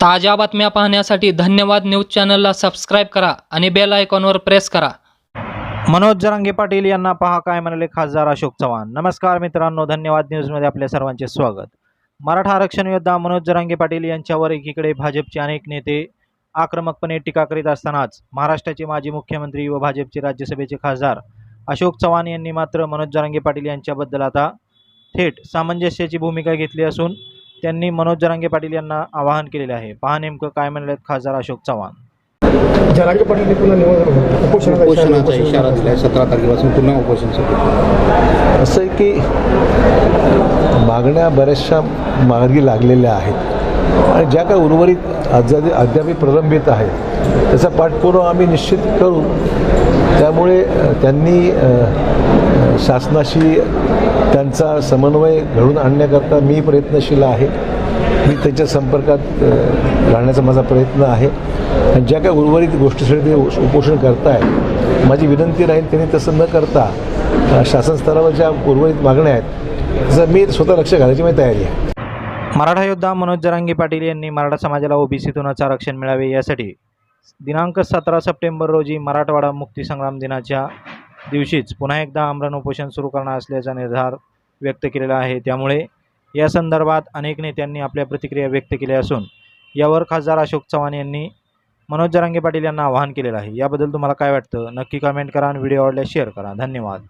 ताज्या बातम्या पाहण्यासाठी धन्यवाद न्यूज चॅनलला सबस्क्राईब करा आणि बेल आयकॉनवर प्रेस करा. मनोज जरांगे पाटील यांना पहा काय म्हणाले खासदार अशोक चव्हाण. नमस्कार मित्रांनो धन्यवाद न्यूजमध्ये आपल्या सर्वांचे स्वागत. मराठा आरक्षण योद्धा मनोज जरांगे पाटील यांच्यावर एकीकडे भाजपचे अनेक नेते आक्रमकपणे टीका करीत असतानाच महाराष्ट्राचे माजी मुख्यमंत्री व भाजपचे राज्यसभेचे खासदार अशोक चव्हाण यांनी मात्र मनोज जरांगे पाटील यांच्याबद्दल आता थेट सामंजस्याची भूमिका घेतली असून त्यांनी मनोज जरांगे पाटील यांना आवाहन केलेले आहे. पहा नेमकं काय म्हणले खासदार अशोक चव्हाण. जरांगे पाटील पुन्हा उपोषणाचा इशारा- दिला सतरा तारखेपासून पुन्हा उपोषण सुरू. असं आहे की मागण्या बऱ्याचशा मार्गी लागलेल्या आहेत. आणि ज्या काय उर्वरित अद्याप अद्याप प्रलंबित आहेत त्याचा पाठपुरावा आम्ही निश्चित करू. त्यामुळे त्यांनी शासनाशी त्यांचा समन्वय घडून आणण्याकरता मी प्रयत्नशील आहे. मी त्यांच्या संपर्कात राहण्याचा माझा प्रयत्न आहे. आणि ज्या काही उर्वरित गोष्टीसाठी ते उपोषण करतायत माझी विनंती राहील त्यांनी तसं न करता शासन स्तरावर ज्या उर्वरित मागण्या आहेत त्याचं मी स्वतः लक्ष घालायची माझी तयारी आहे. मराठा योद्धा मनोज जरांगे पाटील यांनी मराठा समाजाला ओबीसीतूनच आरक्षण मिळावे यासाठी दिनांक सतरा सप्टेंबर रोजी मराठवाडा मुक्तीसंग्राम दिनाच्या दिवशीच पुन्हा एकदा आमरण उपोषण सुरू करणार असल्याचा निर्धार व्यक्त केलेला आहे. त्यामुळे या संदर्भात अनेक नेत्यांनी आपल्या प्रतिक्रिया व्यक्त केल्या असून यावर खासदार अशोक चव्हाण यांनी मनोज जरांगे पाटील यांना आवाहन केलेलं आहे. याबद्दल तुम्हाला काय वाटतं? नक्की कमेंट करा आणि व्हिडिओ आवडल्यास शेअर करा. धन्यवाद.